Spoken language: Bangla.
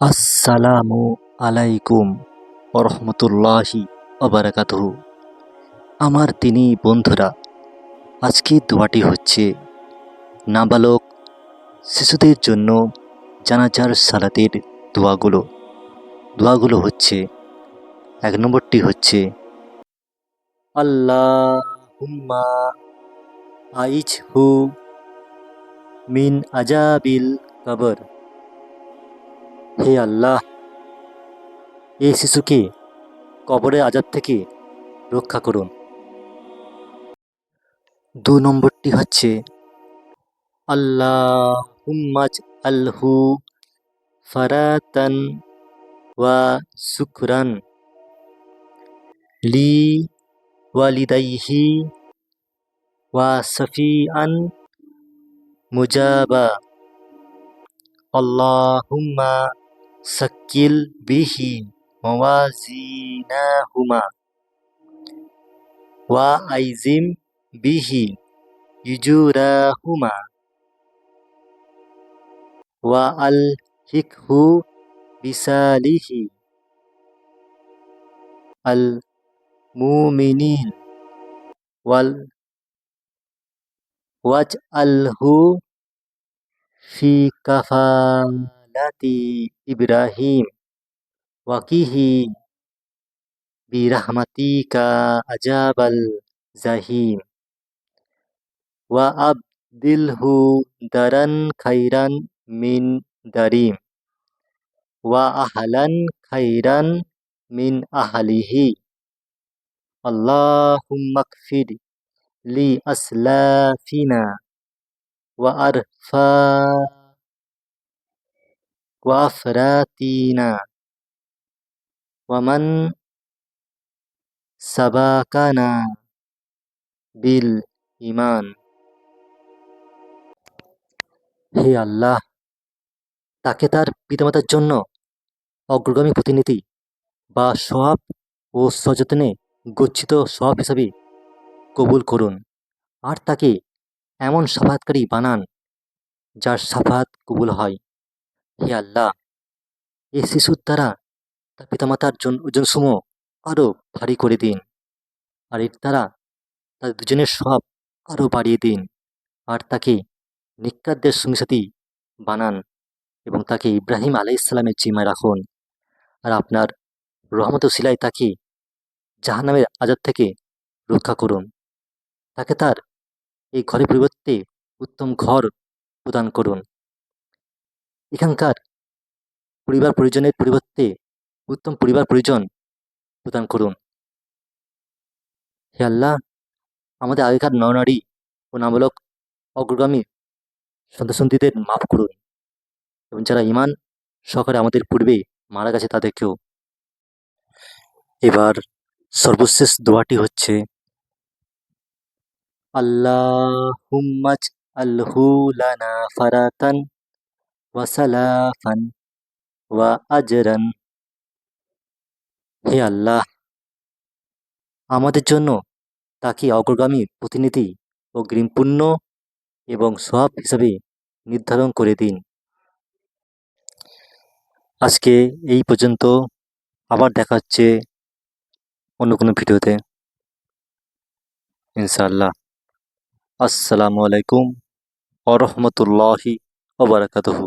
আসসালামু আলাইকুম ওরহমতুল্লাহি অবরাকাতহ আমার তিনি বন্ধুরা, আজকে দোয়াটি হচ্ছে নাবালক শিশুদের জন্য জানাজার সালাতের দোয়াগুলো। দোয়াগুলো হচ্ছে, এক নম্বরটি হচ্ছে আল্লাহ হুম্মা আইচ হু মিন আজাবিল কবর। হে আল্লাহ। এই শিশুকে, কবরের আজাদ থেকে রক্ষা করুন। দু নম্বরটি হচ্ছে আল্লাহ হুম্মাজ ফারাতান ওয়া শুকরান লি ওয়ালিদাইহি ওয়া সফিআন মুজাবা। আল্লাহুম্মা سكل به موازينهما وأيزم به يجوراهما وألحقه بساله المؤمنين وال واجعله في كفاه مِلَّةِ إِبْرَاهِيمَ وَقِهِ بِرَحْمَتِكَ أجاب الزهيم وَأَبْدِلْهُ دَارًا خَيْرًا مِنْ دَارِهِ وَأَهْلًا خَيْرًا مِنْ أَهْلِهِ. اللهم اغفر لأسلافنا وأرفعنا মান সাবাকানা বিল ইমান হে আল্লাহ, তাকে তার পিতামাতার জন্য অগ্রগামী প্রতিনিধি বা সওয়াব ও সযত্নে গচ্ছিত সওয়াব হিসাবে কবুল করুন। আর তাকে এমন সাফাতকারী বানান যার সাফাত কবুল হয়। হে আল্লাহ এ শিশুর দ্বারা তার পিতামাতার ওজনসমূহ আরও ভারী করে দিন আর এর দ্বারা তার দুজনের সব আরও বাড়িয়ে দিন আর তাকে নিকাতদের সঙ্গী সাথী বানান এবং তাকে ইব্রাহিম আলাইসাল্লামের জিম্মায় রাখুন। আর আপনার রহমত শিলায় তাকে জাহান্নামের আজাদ থেকে রক্ষা করুন। তাকে তার এই ঘরের পরিবর্তে উত্তম ঘর প্রদান করুন। এখানকার পরিবার পরিজনের পরিবর্তে উত্তম পরিবার পরিজন প্রদান করুন। হে আল্লাহ, আমাদের আগেকার নরনারী ও নাবালক অগ্রগামী সন্তাসন্তীদের মাফ করুন এবং যারা ইমান সহকারে আমাদের পূর্বে মারা গেছে তাদেরকেও। এবার সর্বশেষ দোয়াটি হচ্ছে, আল্লাহুম্মাজ আলহু লানা ফারাতান ওয়া সালাফান ওয়া আজরান হে আল্লাহ, আমাদের জন্য তাকে অগ্রগামী প্রতিনিধি ও গ্রীমপুণ্য এবং সব হিসাবে নির্ধারণ করে দিন? আজকে এই পর্যন্ত। আবার দেখা হচ্ছে অন্য কোনো ভিডিওতে। ইনশাআল্লাহ। আসসালামু আলাইকুম ওরহমতুল্লাহি ওবরাকাতহু